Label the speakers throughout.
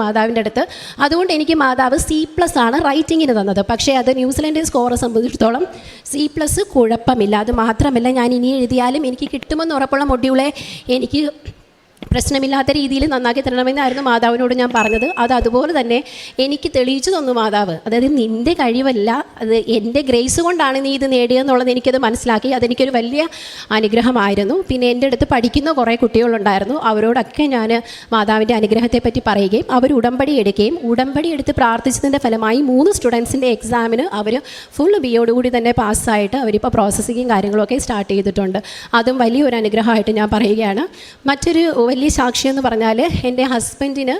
Speaker 1: മാതാവിന്റെ അടുത്ത്. അതുകൊണ്ട് എനിക്ക് മാതാവ് സി പ്ലസ് ആണ് റൈറ്റിങ്ങിന് തന്നത്. പക്ഷേ അത് ന്യൂസിലൻഡ് സ്കോറെ സംബന്ധിച്ചിടത്തോളം സി പ്ലസ് കുഴപ്പമില്ല. അത് മാത്രമല്ല ഞാൻ ഇനി എഴുതിയാലും എനിക്ക് കിട്ടുമെന്ന് ഉറപ്പുള്ള മൊഡ്യൂളെ എനിക്ക് പ്രശ്നമില്ലാത്ത രീതിയിൽ നന്നാക്കി തരണമെന്നായിരുന്നു മാതാവിനോട് ഞാൻ പറഞ്ഞത്. അത് അതുപോലെ തന്നെ എനിക്ക് തെളിയിച്ചു തന്നു മാതാവ്. അതായത് നിന്റെ കഴിവല്ല അത് എന്റെ ഗ്രേസ് കൊണ്ടാണ് നീ ഇത് നേടിയതെന്നുള്ളത് എനിക്കത് മനസ്സിലാക്കി. അതെനിക്കൊരു വലിയ അനുഗ്രഹമായിരുന്നു. പിന്നെ എന്റെ അടുത്ത് പഠിക്കുന്ന കുറേ കുട്ടികളുണ്ടായിരുന്നു. അവരോടൊക്കെ ഞാൻ മാതാവിന്റെ അനുഗ്രഹത്തെപ്പറ്റി പറയുകയും അവർ ഉടമ്പടി എടുക്കുകയും ഉടമ്പടി എടുത്ത് പ്രാർത്ഥിച്ചതിന്റെ ഫലമായി മൂന്ന് സ്റ്റുഡൻസിന്റെ എക്സാമിന് അവർ ഫുൾ ബി ബിയോടുകൂടി തന്നെ പാസ്സായിട്ട് അവരിപ്പോൾ പ്രോസസ്സിങ്ങും കാര്യങ്ങളൊക്കെ സ്റ്റാർട്ട് ചെയ്തിട്ടുണ്ട്. അതും വലിയൊരു അനുഗ്രഹമായിട്ട് ഞാൻ പറയുകയാണ്. മറ്റൊരു വലിയ സാക്ഷി എന്ന് പറഞ്ഞാൽ എന്റെ ഹസ്ബൻഡിന്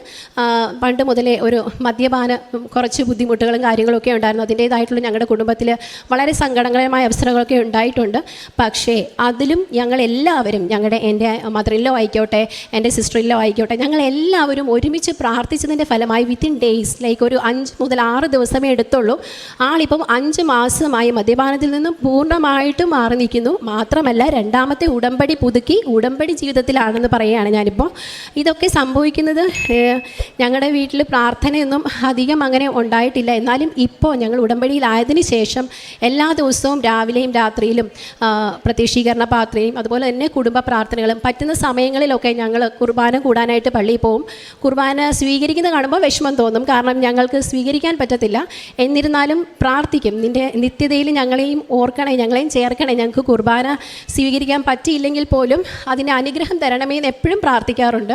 Speaker 1: പണ്ട് മുതലേ ഒരു മദ്യപാന കുറച്ച് ബുദ്ധിമുട്ടുകളും കാര്യങ്ങളൊക്കെ ഉണ്ടായിരുന്നു. അതിന്റേതായിട്ടുള്ള ഞങ്ങളുടെ കുടുംബത്തിൽ വളരെ സങ്കടകരമായ അവസരങ്ങളൊക്കെ ഉണ്ടായിട്ടുണ്ട്. പക്ഷേ അതിലും ഞങ്ങളെല്ലാവരും ഞങ്ങളുടെ എന്റെ മദറിലോ ആയിക്കോട്ടെ എന്റെ സിസ്റ്ററിലോ ആയിക്കോട്ടെ ഞങ്ങളെല്ലാവരും ഒരുമിച്ച് പ്രാർത്ഥിച്ചതിന്റെ ഫലമായി വിത്തിൻ ഡേയ്സ് ലൈക്ക് ഒരു അഞ്ച് മുതൽ ആറ് ദിവസമേ എടുത്തുള്ളൂ. ആളിപ്പം അഞ്ച് മാസമായി മദ്യപാനത്തിൽ നിന്നും പൂർണമായിട്ടും മാറി നിൽക്കുന്നു. മാത്രമല്ല രണ്ടാമത്തെ ഉടമ്പടി പുതുക്കി ഉടമ്പടി ജീവിതത്തിലാണെന്ന് പറയുകയാണ് ഞാനിപ്പോൾ ഇതൊക്കെ സംഭവിക്കുന്നത് ഞങ്ങളുടെ വീട്ടിൽ പ്രാർത്ഥനയൊന്നും അധികം അങ്ങനെ ഉണ്ടായിട്ടില്ല. എന്നാലും ഇപ്പോൾ ഞങ്ങൾ ഉടമ്പടിയിലായതിനു ശേഷം എല്ലാ ദിവസവും രാവിലെയും രാത്രിയിലും പ്രതീക്ഷീകരണ പാത്രയും അതുപോലെ തന്നെ കുടുംബ പ്രാർത്ഥനകളും പറ്റുന്ന സമയങ്ങളിലൊക്കെ ഞങ്ങൾ കുർബാന കൂടാനായിട്ട് പള്ളിയിൽ പോവും. കുർബാന സ്വീകരിക്കുന്നത് കാണുമ്പോൾ വിഷമം തോന്നും. കാരണം ഞങ്ങൾക്ക് സ്വീകരിക്കാൻ പറ്റത്തില്ല. എന്നിരുന്നാലും പ്രാർത്ഥിക്കും. നിന്റെ നിത്യതയിൽ ഞങ്ങളെയും ഓർക്കണേ ഞങ്ങളെയും ചേർക്കണേ. ഞങ്ങൾക്ക് കുർബാന സ്വീകരിക്കാൻ പറ്റിയില്ലെങ്കിൽ പോലും അതിന്റെ അനുഗ്രഹം തരണമേ എന്ന് എപ്പോഴും പ്രാർത്ഥിക്കാറുണ്ട്.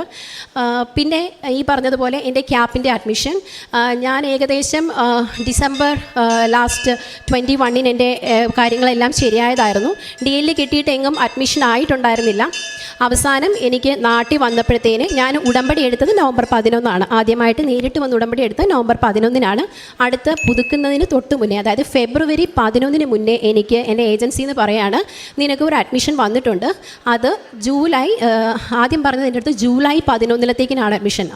Speaker 1: പിന്നെ ഈ പറഞ്ഞതുപോലെ എന്റെ ക്യാപ്പിന്റെ അഡ്മിഷൻ. ഞാൻ ഏകദേശം ഡിസംബർ ലാസ്റ്റ് ട്വന്റി വണ്ണിന് എന്റെ കാര്യങ്ങളെല്ലാം ശരിയായതായിരുന്നു. ഡി എല്ലിൽ കിട്ടിയിട്ട് എങ്ങും അഡ്മിഷൻ ആയിട്ടുണ്ടായിരുന്നില്ല. അവസാനം എനിക്ക് നാട്ടിൽ വന്നപ്പോഴത്തേന് ഞാൻ ഉടമ്പടി എടുത്തത് നവംബർ പതിനൊന്നാണ്. ആദ്യമായിട്ട് നേരിട്ട് വന്ന് ഉടമ്പടി എടുത്തത് നവംബർ പതിനൊന്നിനാണ്. അടുത്ത പുതുക്കുന്നതിന് തൊട്ട് മുന്നേ അതായത് ഫെബ്രുവരി പതിനൊന്നിന് മുന്നേ എനിക്ക് എന്റെ ഏജൻസി എന്ന് പറയാണ് നിനക്ക് ഒരു അഡ്മിഷൻ വന്നിട്ടുണ്ട്. അത് ജൂലൈ ആദ്യം പറഞ്ഞത് എന്റെ അടുത്ത് ജൂലൈ പതിനൊന്നിലത്തേക്കിനാണ് അഡ്മിഷൻ.